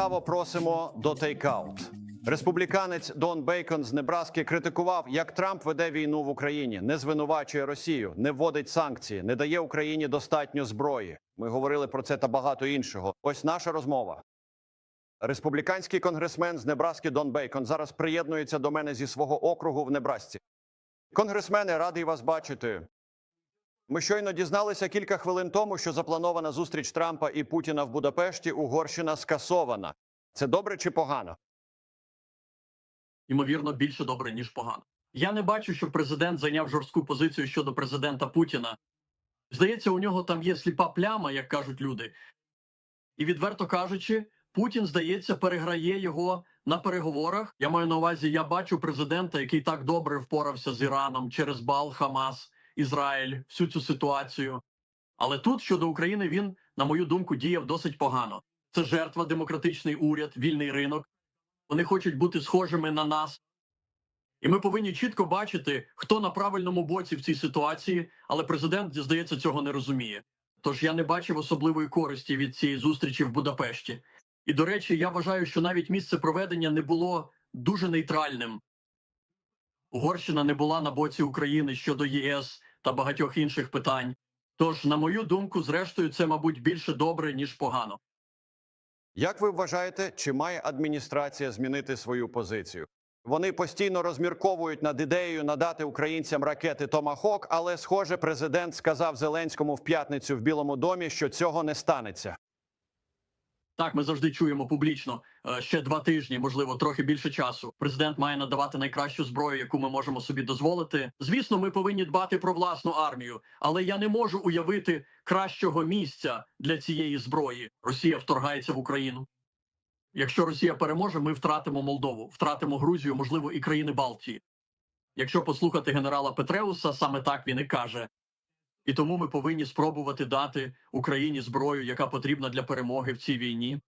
Ласкаво просимо до тейкаут. Республіканець Дон Бейкон з Небраски критикував, як Трамп веде війну в Україні, не звинувачує Росію, не вводить санкції, не дає Україні достатньо зброї. Ми говорили про це та багато іншого. Ось наша розмова. Республіканський конгресмен з Небраски Дон Бейкон зараз приєднується до мене зі свого округу в Небрасці. Конгресмене, радий вас бачити. Ми щойно дізналися кілька хвилин тому, що запланована зустріч Трампа і Путіна в Будапешті Угорщина скасована. Це добре чи погано? ймовірно, більше добре, ніж погано. Я не бачу, що президент зайняв жорстку позицію щодо президента Путіна. Здається, у нього там є сліпа пляма, як кажуть люди. І відверто кажучи, Путін, здається, переграє його на переговорах. Я маю на увазі, я бачу президента, який так добре впорався з Іраном через Бал, Хамас, Ізраїль, всю цю ситуацію. Але тут щодо України він, на мою думку, діяв досить погано. Це жертва, демократичний уряд, вільний ринок. Вони хочуть бути схожими на нас. І ми повинні чітко бачити, хто на правильному боці в цій ситуації, але президент, здається, цього не розуміє. Тож я не бачив особливої користі від цієї зустрічі в Будапешті. І до речі, я вважаю, що навіть місце проведення не було дуже нейтральним. Угорщина не була на боці України щодо ЄС та багатьох інших питань. Тож, на мою думку, зрештою, це, мабуть, більше добре, ніж погано. Як ви вважаєте, чи має адміністрація змінити свою позицію? Вони постійно розмірковують над ідеєю надати українцям ракети Томахок, але, схоже, президент сказав Зеленському в п'ятницю в Білому домі, що цього не станеться. Так, ми завжди чуємо публічно е, ще два тижні, можливо, трохи більше часу. Президент має надавати найкращу зброю, яку ми можемо собі дозволити. Звісно, ми повинні дбати про власну армію, але я не можу уявити кращого місця для цієї зброї. Росія вторгається в Україну. Якщо Росія переможе, ми втратимо Молдову, втратимо Грузію, можливо, і країни Балтії. Якщо послухати генерала Петреуса, саме так він і каже. І тому ми повинні спробувати дати Україні зброю, яка потрібна для перемоги в цій війні.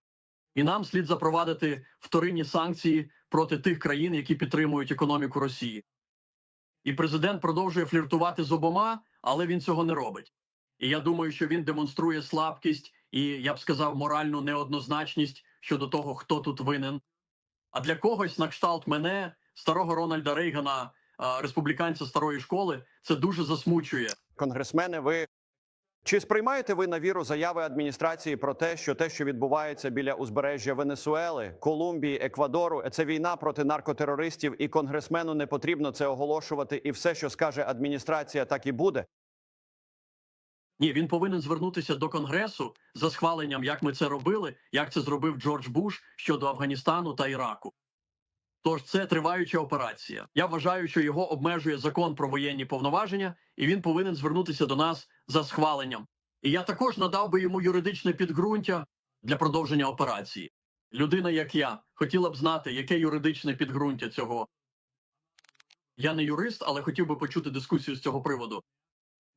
І нам слід запровадити вторинні санкції проти тих країн, які підтримують економіку Росії. І президент продовжує фліртувати з обома, але він цього не робить. І я думаю, що він демонструє слабкість і, я б сказав, моральну неоднозначність щодо того, хто тут винен. А для когось на кшталт мене, старого Рональда Рейгана, республіканця старої школи, це дуже засмучує. Конгресмени, ви чи сприймаєте ви на віру заяви адміністрації про те, що те, що відбувається біля узбережжя Венесуели, Колумбії, Еквадору, це війна проти наркотерористів, і конгресмену не потрібно це оголошувати, і все, що скаже адміністрація, так і буде. Ні, він повинен звернутися до конгресу за схваленням, як ми це робили, як це зробив Джордж Буш щодо Афганістану та Іраку. Тож це триваюча операція. Я вважаю, що його обмежує закон про воєнні повноваження, і він повинен звернутися до нас за схваленням. І я також надав би йому юридичне підґрунтя для продовження операції. Людина, як я, хотіла б знати, яке юридичне підґрунтя цього. Я не юрист, але хотів би почути дискусію з цього приводу.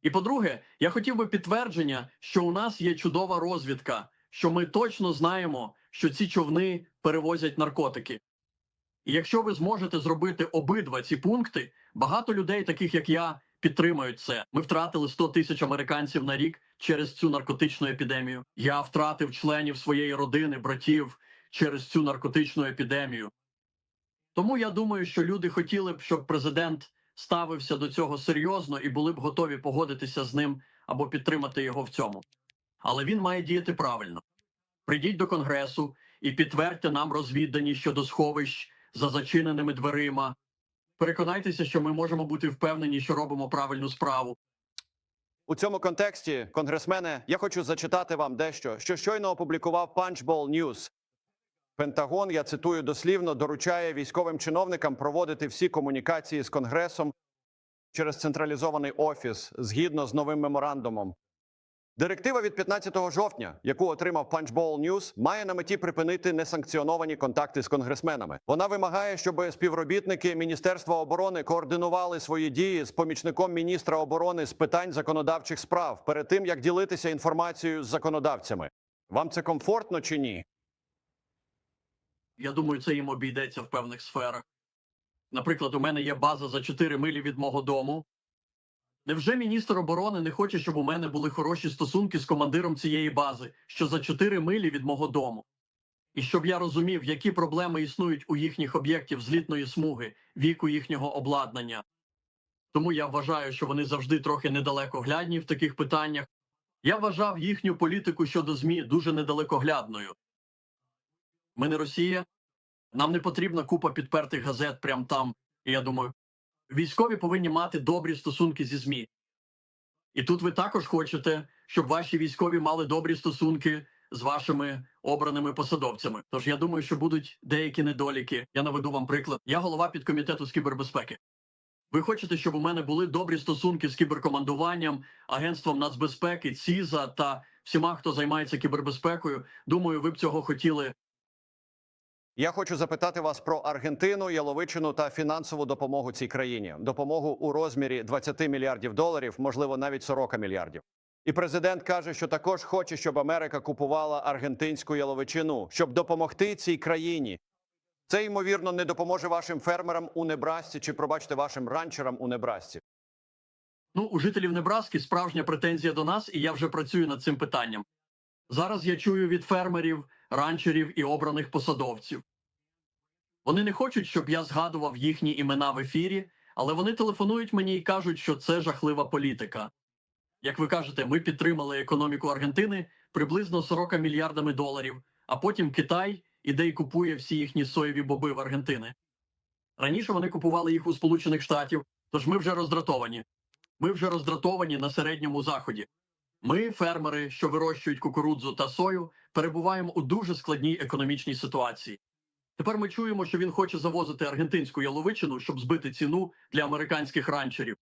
І по-друге, я хотів би підтвердження, що у нас є чудова розвідка, що ми точно знаємо, що ці човни перевозять наркотики. І якщо ви зможете зробити обидва ці пункти, багато людей, таких як я, підтримають це. Ми втратили 100 тисяч американців на рік через цю наркотичну епідемію. Я втратив членів своєї родини, братів через цю наркотичну епідемію. Тому я думаю, що люди хотіли б, щоб президент ставився до цього серйозно і були б готові погодитися з ним або підтримати його в цьому. Але він має діяти правильно. Прийдіть до конгресу і підтвердьте нам розвіддані щодо сховищ за зачиненими дверима. Переконайтеся, що ми можемо бути впевнені, що робимо правильну справу. У цьому контексті, конгресмене, я хочу зачитати вам дещо, що щойно опублікував Punchbowl News. Пентагон, я цитую дослівно, доручає військовим чиновникам проводити всі комунікації з Конгресом через централізований офіс згідно з новим меморандумом. Директива від 15 жовтня, яку отримав Punchbowl News, має на меті припинити несанкціоновані контакти з конгресменами. Вона вимагає, щоб співробітники Міністерства оборони координували свої дії з помічником міністра оборони з питань законодавчих справ перед тим, як ділитися інформацією з законодавцями. Вам це комфортно чи ні? Я думаю, це їм обійдеться в певних сферах. Наприклад, у мене є база за 4 милі від мого дому. Невже міністр оборони не хоче, щоб у мене були хороші стосунки з командиром цієї бази, що за 4 милі від мого дому? і щоб я розумів, які проблеми існують у їхніх об'єктів злітної смуги, віку їхнього обладнання. Тому я вважаю, що вони завжди трохи недалекоглядні в таких питаннях. Я вважав їхню політику щодо ЗМІ дуже недалекоглядною. Ми не Росія, нам не потрібна купа підпертих газет прямо там. І я думаю, військові повинні мати добрі стосунки зі ЗМІ. І тут ви також хочете, щоб ваші військові мали добрі стосунки з вашими обраними посадовцями. Тож я думаю, що будуть деякі недоліки. Я наведу вам приклад. Я голова підкомітету з кібербезпеки. Ви хочете, щоб у мене були добрі стосунки з кіберкомандуванням, агентством нацбезпеки, ЦІЗа та всіма, хто займається кібербезпекою. Думаю, ви б цього хотіли. Я хочу запитати вас про Аргентину, Яловичину та фінансову допомогу цій країні. Допомогу у розмірі 20 мільярдів доларів, можливо, навіть 40 мільярдів. І президент каже, що також хоче, щоб Америка купувала аргентинську яловичину, щоб допомогти цій країні. Це ймовірно не допоможе вашим фермерам у Небрасці чи, пробачте, вашим ранчерам у Небрасці. Ну, у жителів Небраски справжня претензія до нас, і я вже працюю над цим питанням. Зараз я чую від фермерів, ранчерів і обраних посадовців. Вони не хочуть, щоб я згадував їхні імена в ефірі, але вони телефонують мені і кажуть, що це жахлива політика. Як ви кажете, ми підтримали економіку Аргентини приблизно 40 мільярдами доларів, а потім Китай іде і купує всі їхні соєві боби в Аргентини. Раніше вони купували їх у Сполучених Штатів, тож ми вже роздратовані. Ми вже роздратовані на середньому заході. Ми, фермери, що вирощують кукурудзу та сою, перебуваємо у дуже складній економічній ситуації. Тепер ми чуємо, що він хоче завозити аргентинську яловичину, щоб збити ціну для американських ранчерів.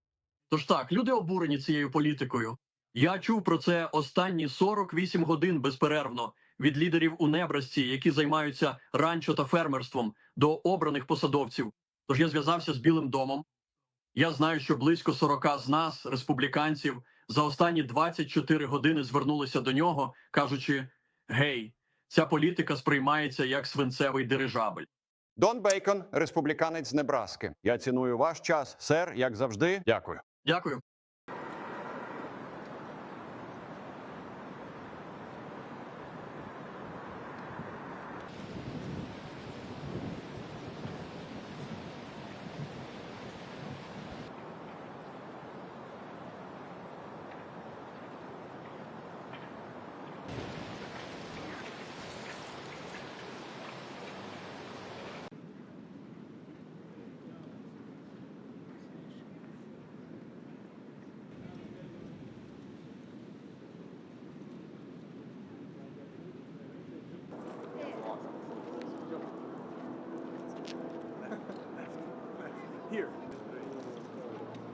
Тож так, люди обурені цією політикою. Я чув про це останні 48 годин безперервно від лідерів у Небрасці, які займаються ранчо та фермерством, до обраних посадовців. Тож я зв'язався з Білим домом. Я знаю, що близько 40 з нас, республіканців, за останні 24 години звернулися до нього, кажучи: Гей, ця політика сприймається як свинцевий дирижабель. Дон Бейкон, республіканець з Небраски. Я ціную ваш час, сер, як завжди. Дякую. Дякую.